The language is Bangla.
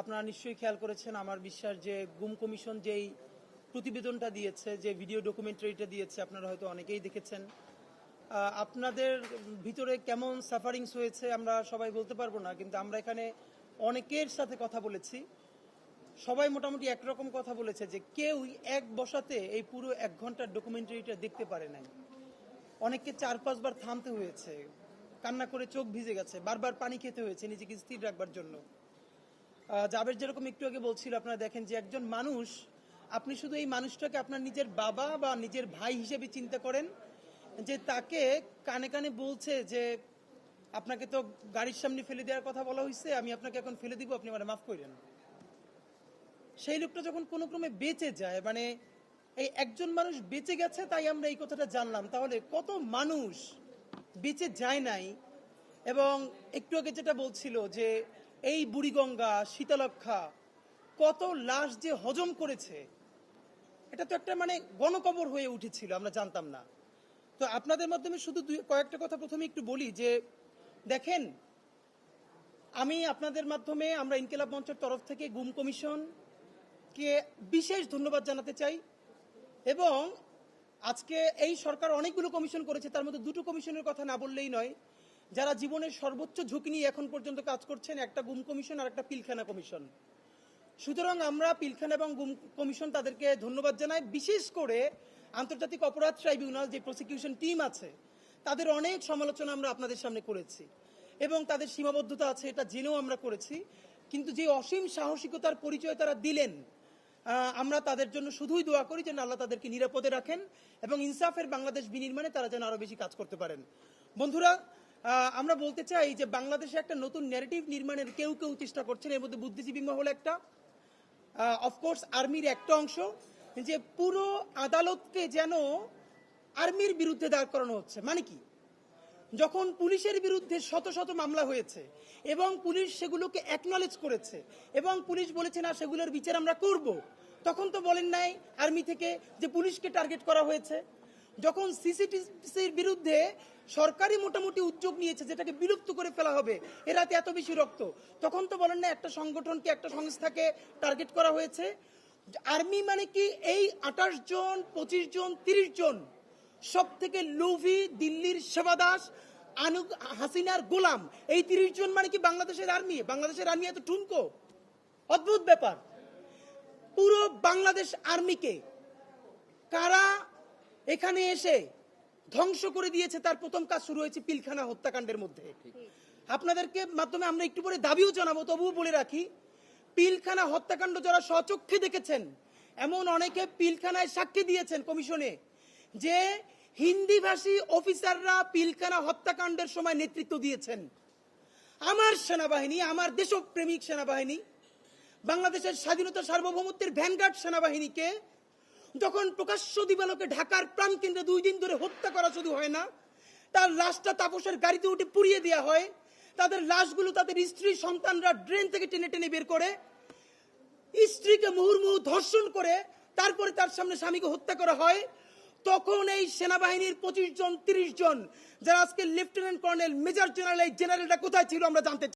আপনারা নিশ্চয়ই খেয়াল করেছেন আমার বিশ্বাস যে গুম কমিশন যেই প্রতিবেদনটা দিয়েছে, যে ভিডিও ডকুমেন্টারিটা দিয়েছে, আপনারা হয়তো অনেকেই দেখেছেন। আপনাদের ভিতরে কেমন সাফারিংস হয়েছে আমরা সবাই বলতে পারব না, কিন্তু আমরা এখানে অনেকের সাথে কথা বলেছি। সবাই মোটামুটি একরকম কথা বলেছে যে কেউই এক বসাতে এই পুরো এক ঘণ্টার ডকুমেন্টারিটা দেখতে পারে নাই। অনেককে চার পাঁচবার থামতে হয়েছে, কান্না করে চোখ ভিজে গেছে, বারবার পানি খেতে হয়েছে, নিজেকে স্থির রাখবার জন্য। জাবের যেরকম একটু আগে বলছিল, আপনারা দেখেন যে একজন মানুষ, আপনি শুধু এই মানুষটাকে আপনার নিজের বাবা বা নিজের ভাই হিসেবে চিন্তা করেন, যে তাকে কানে কানে বলছে যে, আপনাকে তো গাড়ির সামনে ফেলে দেওয়ার কথা বলা হয়েছে আমি আপনাকে এখন ফেলে দিব, আপনি মানে মাফ করেন সেই লোকটা যখন কোনো ক্রমে বেঁচে যায় মানে এই একজন মানুষ বেঁচে গেছে তাই আমরা এই কথাটা জানলাম, তাহলে কত মানুষ বেঁচে যায় নাই? এবং একটু আগে যেটা বলছিল যে এই বুড়িগঙ্গা শীতলক্ষা কত লাশ যে হজম করেছে, এটা তো একটা মানে গণকবর হয়ে উঠেছিল, আমরা জানতাম না। তো আপনাদের মাধ্যমে শুধু দুই, কয়েকটা কথা প্রথমে একটু বলি যে, দেখেন, আমি আপনাদের মাধ্যমে আমরা ইনকিলাব মঞ্চের তরফ থেকে গুম কমিশন কে বিশেষ ধন্যবাদ জানাতে চাই এবং আজকে এই সরকার অনেকগুলো কমিশন করেছে, তার মধ্যে দুটো কমিশনের কথা না বললেই নয় যারা জীবনের সর্বোচ্চ ঝুঁকি নিয়ে এখন পর্যন্ত কাজ করছেন, একটা গুম কমিশন আর একটা পিলখানা কমিশন। সুতরাং আমরা পিলখানা এবং গুম কমিশন তাদেরকে ধন্যবাদ জানাই। বিশেষ করে আন্তর্জাতিক অপরাধ ট্রাইব্যুনাল যে প্রসিকিউশন টিম আছে, তাদের অনেক সমালোচনা আমরা আপনাদের সামনে করেছি এবং তাদের সীমাবদ্ধতা আছে, এটা জেনেও আমরা করেছি। কিন্তু যে অসীম সাহসিকতার পরিচয় তারা দিলেন আমরা তাদের জন্য শুধুই দোয়া করি যেন আল্লাহ তাদেরকে নিরাপদে রাখেন এবং ইনসাফের বাংলাদেশ বিনির্মাণে তারা যেন আরও বেশি কাজ করতে পারেন। বন্ধুরা আমরা বলতে চাই যে বাংলাদেশে একটা নতুন ন্যারেটিভ নির্মাণের কেউ কেউ চেষ্টা করছেন। এর মধ্যে বুদ্ধিজীবী মহল একটা। অফকোর্স আর্মির একটা অংশ। যে পুরো আদালতকে যেন আর্মির বিরুদ্ধে দাঁড় করানো হচ্ছে। মানে কি? যখন পুলিশের বিরুদ্ধে শত শত মামলা হয়েছে এবং পুলিশ সেগুলোকে অ্যাকনলেজ করেছে এবং পুলিশ বলেছে, না, সেগুলোর বিচার আমরা করব। তখন তো বলেন নাই আর্মি থেকে যে পুলিশকে টার্গেট করা হয়েছে। যখন সিসিটিসির বিরুদ্ধে সরকারি মোটামুটি উদ্যোগ নিয়েছে, যেটাকে বিলুপ্ত করে ফেলা হবে এরাতে এত বেশি রক্ত, তখন তো বলেন না, একটা সংগঠনকে, একটা সংস্থাকে টার্গেট করা হয়েছে। আর্মি মানে কি, এই আঠাশ জন, পঁচিশ জন, তিরিশ জন সব থেকে লোভি দিল্লির সেবাদাস আনু হাসিনার গোলাম, এই তিরিশ জন মানে কি বাংলাদেশের আর্মি বাংলাদেশের আর্মি এত ঠুনকো? অদ্ভুত ব্যাপার। পুরো বাংলাদেশ আর্মিকে কারা এখানে এসে ধ্বংস করে দিয়েছে তার প্রথম কাজ শুরু হয়েছে পিলখানা হত্যাকাণ্ডের মধ্যে। আপনাদেরকে মাধ্যমে আমরা একটু পরে দাবিও জানাব, তবুও বলে রাখি, পিলখানা হত্যাকাণ্ড যারা স্বচক্ষে দেখেছেন, এমন অনেকে পিলখানায় সাক্ষী দিয়েছেন কমিশনে যে হিন্দিভাষী অফিসাররা পিলখানা হত্যাকাণ্ডের সময় নেতৃত্ব দিয়েছেন। আমার সেনাবাহিনী, আমার দেশপ্রেমিক সেনাবাহিনী, বাংলাদেশের স্বাধীনতা সার্বভৌমত্বের ভ্যানগার্ড সেনাবাহিনীকে যখন প্রকাশ্য দিবালোকে ঢাকার প্রাণকেন্দ্রে দুই দিন ধরে হত্যা করা শুধু হয় না, তার লাশটা তাপসের গাড়িতে উঠে পুড়িয়ে দেওয়া হয় তাদের লাশগুলো তাদের স্ত্রী, সন্তানরা ড্রেন থেকে টেনে টেনে বের করে, স্ত্রীকে মুহুর্মুহু ধর্ষণ করে, তারপরে তার সামনে স্বামীকে হত্যা করা হয় তখন এই সেনাবাহিনীর পঁচিশ জন, তিরিশ জন, যারা আজকে লেফটেন্যান্ট কর্নেল, মেজর জেনারেল, এই জেনারেলটা কোথায় ছিল আমরা জানতে।